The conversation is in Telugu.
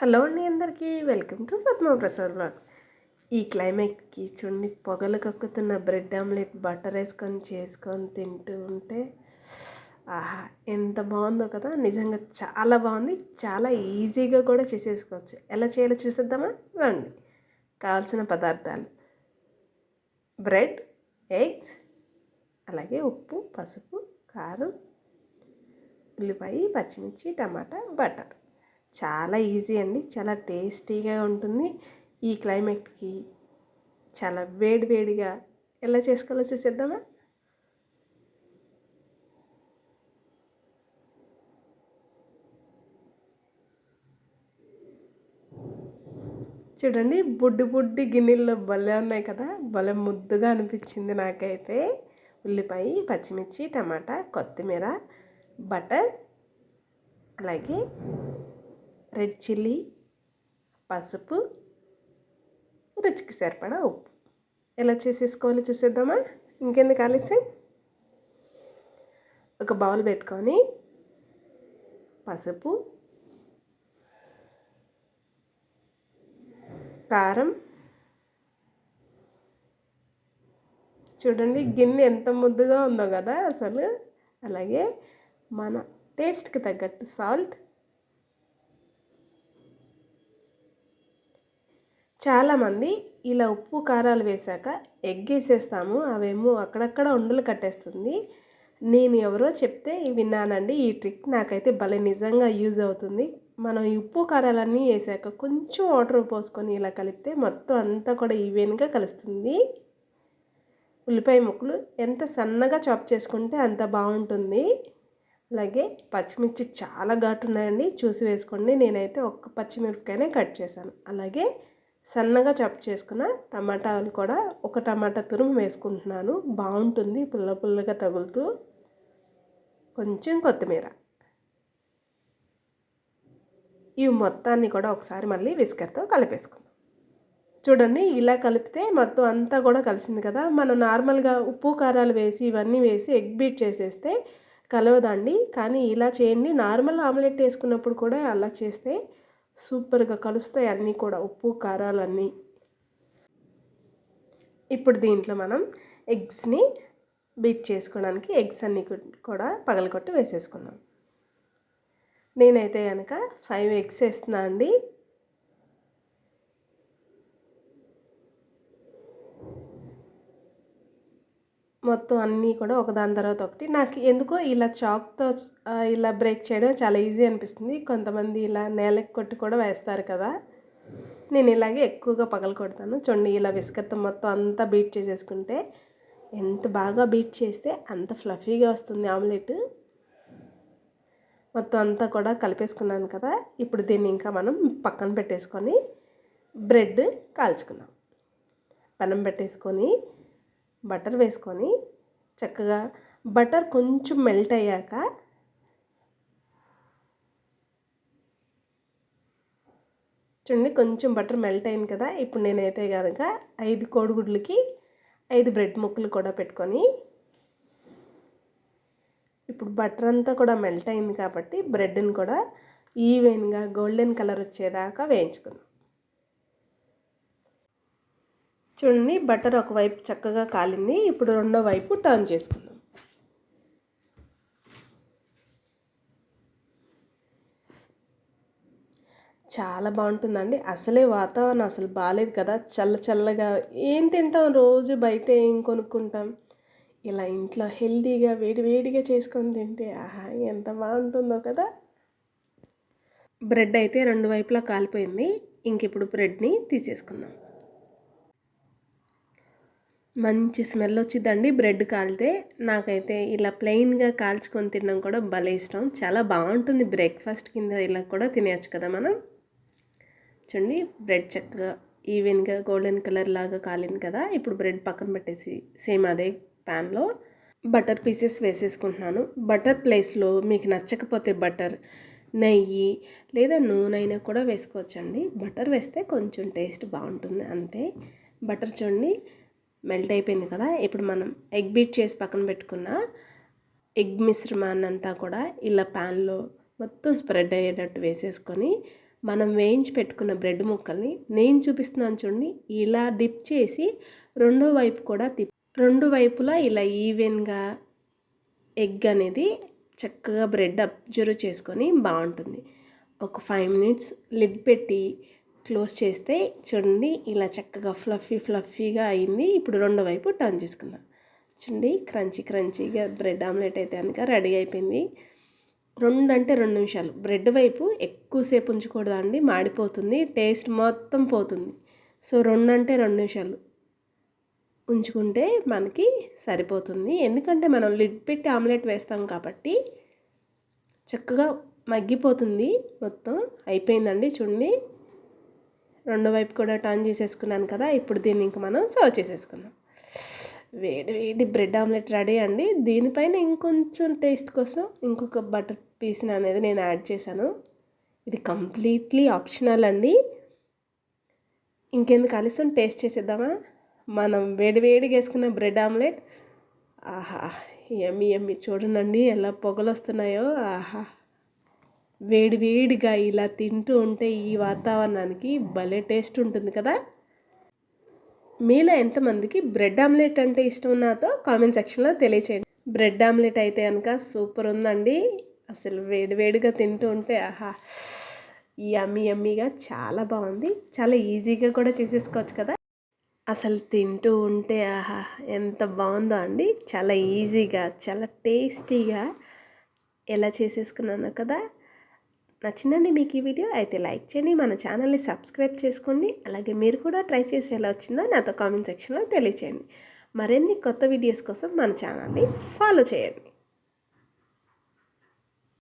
హలో అండి అందరికీ welcome to Padma Prasad blogs. ఈ క్లైమేట్కి చూడండి పొగలు కక్కుతున్న బ్రెడ్ ఆమ్లెట్ బటర్ వేసుకొని చేసుకొని తింటూ ఉంటే ఆహా ఎంత బాగుందో కదా. నిజంగా చాలా బాగుంది. చాలా ఈజీగా కూడా చేసేసుకోవచ్చు. ఎలా చేయాలో చూసేద్దామా? రండి. కావాల్సిన పదార్థాలు. బ్రెడ్ ఎగ్స్ అలాగే ఉప్పు పసుపు కారం ఉల్లిపాయ పచ్చిమిర్చి టమాటా బటర్. చాలా ఈజీ అండి చాలా టేస్టీగా ఉంటుంది. ఈ క్లైమేట్కి చాలా వేడి వేడిగా ఎలా చేసుకోవాలో చూసేద్దామా? చూడండి బుడ్డి బుడ్డి గిన్నెల్లో భలే ఉన్నాయి కదా భలే ముద్దుగా అనిపించింది నాకైతే. ఉల్లిపాయ పచ్చిమిర్చి టమాటా కొత్తిమీర బటర్ అలాగే రెడ్ చిల్లీ పసుపు రుచికి సరిపడా ఉప్పు. ఎలా చేసేసుకోవాలి చూసేద్దామా? ఇంకెందుకు ఆలస్యం? ఒక బౌల్ పెట్టుకొని పసుపు కారం. చూడండి గిన్నె ఎంత ముద్దుగా ఉందో కదా అసలు. అలాగే మన టేస్ట్కి తగ్గట్టు సాల్ట్ చాలామంది ఇలా ఉప్పు కారాలు వేశాక ఎగ్ వేసేస్తాము అవేమో అక్కడక్కడ ఉండలు కట్టేస్తుంది. నేను ఎవరో చెప్తే విన్నానండి. ఈ ట్రిక్ నాకైతే భలే నిజంగా యూజ్ అవుతుంది. మనం ఈ ఉప్పు కారాలన్నీ వేసాక కొంచెం వాటర్ పోసుకొని ఇలా కలిపితే మొత్తం అంతా కూడా ఈవెన్గా కలుస్తుంది. ఉల్లిపాయ ముక్కలు ఎంత సన్నగా చాప్ చేసుకుంటే అంత బాగుంటుంది. అలాగే పచ్చిమిర్చి చాలా ఘాటు ఉన్నాయండి చూసి వేసుకోండి. నేనైతే ఒక్క పచ్చిమిరపకాయనే కట్ చేశాను. అలాగే సన్నగా చప్పు చేసుకున్న టమాటాలు కూడా ఒక టమాటా తురుము వేసుకుంటున్నాను. బాగుంటుంది పుల్ల పుల్లగా తగులుతూ. కొంచెం కొత్తిమీర. ఇవి మొత్తాన్ని కూడా ఒకసారి మళ్ళీ విస్కర్తో కలిపేసుకుందాం. చూడండి ఇలా కలిపితే మొత్తం అంతా కూడా కలిసింది కదా. మనం నార్మల్గా ఉప్పు కారాలు వేసి ఇవన్నీ వేసి ఎగ్ బీట్ చేసేస్తే కలవదండి. కానీ ఇలా చేయండి. నార్మల్ ఆమ్లెట్ వేసుకున్నప్పుడు కూడా అలా చేస్తే సూపర్గా కలుస్తాయి అన్నీ కూడా. ఉప్పు కారాలు అన్నీ. ఇప్పుడు దీంట్లో మనం ఎగ్స్ని బీట్ చేసుకోవడానికి ఎగ్స్ అన్నీ కూడా పగలగొట్టి వేసేసుకుందాం. నేనైతే కనుక ఫైవ్ ఎగ్స్ వేస్తున్నా అండి. మొత్తం అన్నీ కూడా ఒకదాని తర్వాత ఒకటి. నాకు ఎందుకో ఇలా చాక్తో ఇలా బ్రేక్ చేయడం చాలా ఈజీ అనిపిస్తుంది. కొంతమంది ఇలా నేలకు కొట్టి కూడా వేస్తారు కదా. నేను ఇలాగే ఎక్కువగా పగల కొడతాను. చూడండి ఇలా విస్కర్తో మొత్తం అంతా బీట్ చేసేసుకుంటే ఎంత బాగా బీట్ చేస్తే అంత ఫ్లఫీగా వస్తుంది ఆమ్లెట్. మొత్తం అంతా కూడా కలిపేసుకున్నాను కదా. ఇప్పుడు దీన్ని ఇంకా మనం పక్కన పెట్టేసుకొని బ్రెడ్ కాల్చుకుందాం. పెనం పెట్టేసుకొని బటర్ వేసుకొని చక్కగా బటర్ కొంచెం మెల్ట్ అయ్యాక చూడండి కొంచెం బటర్ మెల్ట్ అయింది కదా. ఇప్పుడు నేనైతే కనుక ఐదు కోడిగుడ్లకి ఐదు బ్రెడ్ ముక్కలు కూడా పెట్టుకొని ఇప్పుడు బటర్ అంతా కూడా మెల్ట్ అయింది కాబట్టి బ్రెడ్ని కూడా ఈవెన్గా గోల్డెన్ కలర్ వచ్చేదాకా వేయించుకుందాం. చూడండి బటర్ ఒకవైపు చక్కగా కాలింది. ఇప్పుడు రెండో వైపు టర్న్ చేసుకుందాం. చాలా బాగుంటుందండి. అసలే వాతావరణం అసలు బాగాలేదు కదా. చల్ల చల్లగా ఏం తింటాం? రోజు బయట ఏం కొనుక్కుంటాం? ఇలా ఇంట్లో హెల్దీగా వేడి వేడిగా చేసుకొని తింటే ఆహా ఎంత బాగుంటుందో కదా. బ్రెడ్ అయితే రెండు వైపులా కాలిపోయింది. ఇంక ఇప్పుడు బ్రెడ్ని తీసేసుకుందాం. మంచి స్మెల్ వచ్చిందండి బ్రెడ్ కాలితే నాకైతే ఇలా ప్లెయిన్గా కాల్చుకొని తినడం కూడా భలే ఇష్టం. చాలా బాగుంటుంది బ్రేక్ఫాస్ట్ కింద ఇలా కూడా తినేయచ్చు కదా మనం. చూడండి బ్రెడ్ చక్కగా ఈవెన్గా గోల్డెన్ కలర్ లాగా కాలింది కదా. ఇప్పుడు బ్రెడ్ పక్కన పెట్టేసి సేమ్ అదే ప్యాన్లో బటర్ పీసెస్ వేసేసుకుంటున్నాను. బటర్ ప్లేస్లో మీకు నచ్చకపోతే బటర్ నెయ్యి లేదా నూనె అయినా కూడా వేసుకోవచ్చండి. బటర్ వేస్తే కొంచెం టేస్ట్ బాగుంటుంది అంతే. బటర్ చూడండి మెల్ట్ అయిపోయింది కదా ఇప్పుడు మనం ఎగ్ బీట్ చేసి పక్కన పెట్టుకున్న ఎగ్ మిశ్రమాన్ని అంతా కూడా ఇలా ప్యాన్లో మొత్తం స్ప్రెడ్ అయ్యేటట్టు వేసేసుకొని మనం వేయించి పెట్టుకున్న బ్రెడ్ ముక్కల్ని నేను చూపిస్తున్నాను చూడండి ఇలా డిప్ చేసి రెండో వైపు కూడా తిప్ రెండు వైపులా ఇలా ఈవెన్గా ఎగ్ అనేది చక్కగా బ్రెడ్ అబ్జర్వ్ చేసుకొని బాగుంటుంది. ఒక ఫైవ్ మినిట్స్ లిడ్ పెట్టి క్లోజ్ చేస్తే చూడండి ఇలా చక్కగా ఫ్లఫీ ఫ్లఫీగా అయింది. ఇప్పుడు రెండో వైపు టర్న్ చేసుకుందాం. చూడండి క్రంచీ క్రంచీగా బ్రెడ్ ఆమ్లెట్ అయితే కనుక రెడీ అయిపోయింది. రెండు అంటే రెండు నిమిషాలు. బ్రెడ్ వైపు ఎక్కువసేపు ఉంచకూడదండి మాడిపోతుంది టేస్ట్ మొత్తం పోతుంది. సో రెండు అంటే రెండు నిమిషాలు ఉంచుకుంటే మనకి సరిపోతుంది. ఎందుకంటే మనం లిడ్ పెట్టి ఆమ్లెట్ వేస్తాం కాబట్టి చక్కగా మగ్గిపోతుంది. మొత్తం అయిపోయిందండి. చూడండి రెండో వైపు కూడా టర్న్ చేసేసుకున్నాను కదా ఇప్పుడు దీన్ని ఇంక మనం సర్వ్ చేసేసుకుందాం. వేడి వేడి బ్రెడ్ ఆమ్లెట్ రెడీ అండి. దీనిపైన ఇంకొంచెం టేస్ట్ కోసం ఇంకొక బటర్ పీస్ అనేది నేను యాడ్ చేశాను. ఇది కంప్లీట్లీ ఆప్షనల్ అండి. ఇంకెందుకు ఆలస్యం? టేస్ట్ చేసేద్దామా? మనం వేడి వేడిగా వేసుకున్న బ్రెడ్ ఆమ్లెట్. ఆహా ఎమ్మి ఎమ్మి. చూడండి ఎలా పొగలు వస్తున్నాయో. ఆహా. వేడివేడిగా ఇలా తింటూ ఉంటే ఈ వాతావరణానికి భలే టేస్ట్ ఉంటుంది కదా? మీలో ఎంతమందికి బ్రెడ్ ఆమ్లెట్ అంటే ఇష్టం నాతో కామెంట్ సెక్షన్లో తెలియచేయండి. బ్రెడ్ ఆమ్లెట్ అయితే కనుక సూపర్ ఉందండి. అసలు వేడివేడిగా తింటూ ఉంటే ఆహా యమ్మీ యమ్మీగా చాలా బాగుంది. చాలా ఈజీగా కూడా చేసేసుకోవచ్చు కదా? అసలు తింటూ ఉంటే ఆహా ఎంత బాగుందో అండి. చాలా ఈజీగా చాలా టేస్టీగా ఎలా చేసేసుకున్నాను కదా? నచ్చిందండి మీకు ఈ వీడియో అయితే లైక్ చేయండి మన ఛానల్ని సబ్స్క్రైబ్ చేసుకోండి. అలాగే మీరు కూడా ట్రై చేసి ఎలా వచ్చిందో నాతో కామెంట్ సెక్షన్లో తెలియచేయండి. మరిన్ని కొత్త వీడియోస్ కోసం మన ఛానల్ని ఫాలో చేయండి.